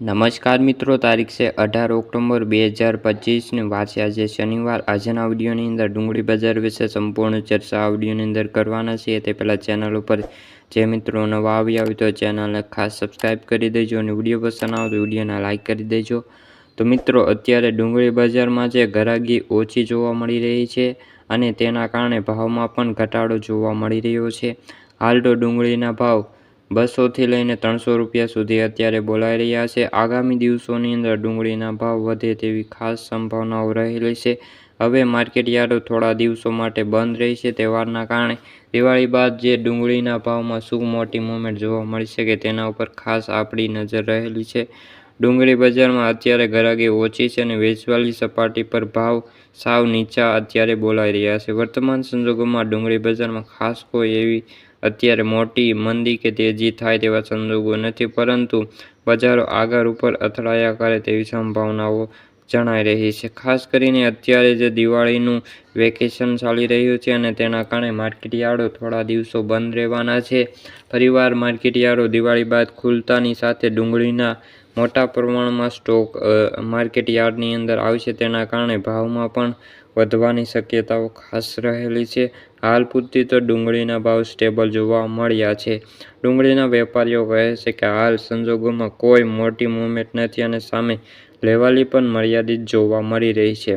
નમસ્કાર મિત્રો, તારીખ છે અઢાર ઓક્ટોબર બે હજાર પચીસને વાંચે આજે શનિવાર. આજના વિડીયોની અંદર ડુંગળી બજાર વિશે સંપૂર્ણ ચર્ચા આ અંદર કરવાના છીએ. તે પહેલાં ચેનલ ઉપર જે મિત્રો નવા આવ્યા હોય તો ચેનલને ખાસ સબસ્ક્રાઈબ કરી દેજો અને વીડિયો પસંદ આવે તો વિડીયોને લાઇક કરી દેજો. તો મિત્રો, અત્યારે ડુંગળી બજારમાં જે ગરાગી ઓછી જોવા મળી રહી છે અને તેના કારણે ભાવમાં પણ ઘટાડો જોવા મળી રહ્યો છે. હાલ તો ડુંગળીના ભાવ બસોથી લઈને ત્રણસો રૂપિયા સુધી અત્યારે બોલાઈ રહ્યા છે. આગામી દિવસોની અંદર ડુંગળીના ભાવ વધે તેવી ખાસ સંભાવનાઓ રહેલી છે. હવે માર્કેટ યાર્ડો થોડા દિવસો માટે બંધ રહેશે. તહેવારના કારણે દિવાળી બાદ જે ડુંગળીના ભાવમાં શું મોટી મુવમેન્ટ જોવા મળી શકે તેના ઉપર ખાસ આપણી નજર રહેલી છે. ડુંગળી બજારમાં અત્યારે ગરાગી ઓછી છે અને વેચવાલી સપાટી પર ભાવ સાવ નીચા અત્યારે બોલાઈ રહ્યા છે. વર્તમાન સંજોગોમાં ડુંગળી બજારમાં ખાસ કોઈ એવી અત્યારે મોટી મંદી કે તેજી થાય તેવા સંજોગો નથી, પરંતુ બજારો આગળ ઉપર અથડાયા કરે તેવી સંભાવનાઓ જણાઈ રહી છે. ખાસ કરીને અત્યારે જે દિવાળીનું વેકેશન ચાલી રહ્યું છે અને તેના કારણે માર્કેટયાર્ડો થોડા દિવસો બંધ રહેવાના છે. ફરીવાર માર્કેટયાર્ડો દિવાળી બાદ ખુલતાની સાથે ડુંગળીના મોટા પ્રમાણમાં સ્ટોક માર્કેટ યાર્ડની અંદર આવશે તેના કારણે ભાવમાં પણ વધવાની શક્યતાઓ ખાસ રહેલી છે. હાલ પૂરતી તો ડુંગળીના ભાવ સ્ટેબલ જોવા મળ્યા છે. ડુંગળીના વેપારીઓ કહે છે કે હાલ સંજોગોમાં કોઈ મોટી મુવમેન્ટ નથી અને સામે લેવાલી પણ મર્યાદિત જોવા મળી રહી છે.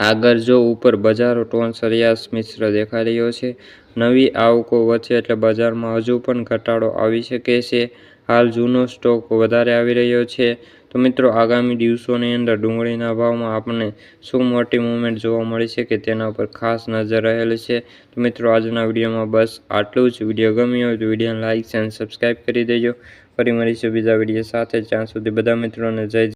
આગળ જો ઉપર બજારો ટોન સરિયાસ મિશ્ર દેખાઈ રહ્યો છે. નવી આવકો વચ્ચે એટલે બજારમાં હજુ પણ ઘટાડો આવી શકે છે. હાલ જૂનો સ્ટોક વધારે આવી રહ્યો છે. તો મિત્રો, આગામી દિવસોની અંદર ડુંગળીના ભાવમાં આપણને શું મોટી મુવમેન્ટ જોવા મળી છે કે તેના ઉપર ખાસ નજર રહેલી છે? તો મિત્રો, આજના વિડીયોમાં બસ આટલું જ. વીડિયો ગમ્યો હોય તો વિડીયોને લાઇક એન્ડ સબસ્ક્રાઈબ કરી દેજો. ફરી મળીશું બીજા વીડિયો સાથે. જ્યાં સુધી બધા મિત્રોને જય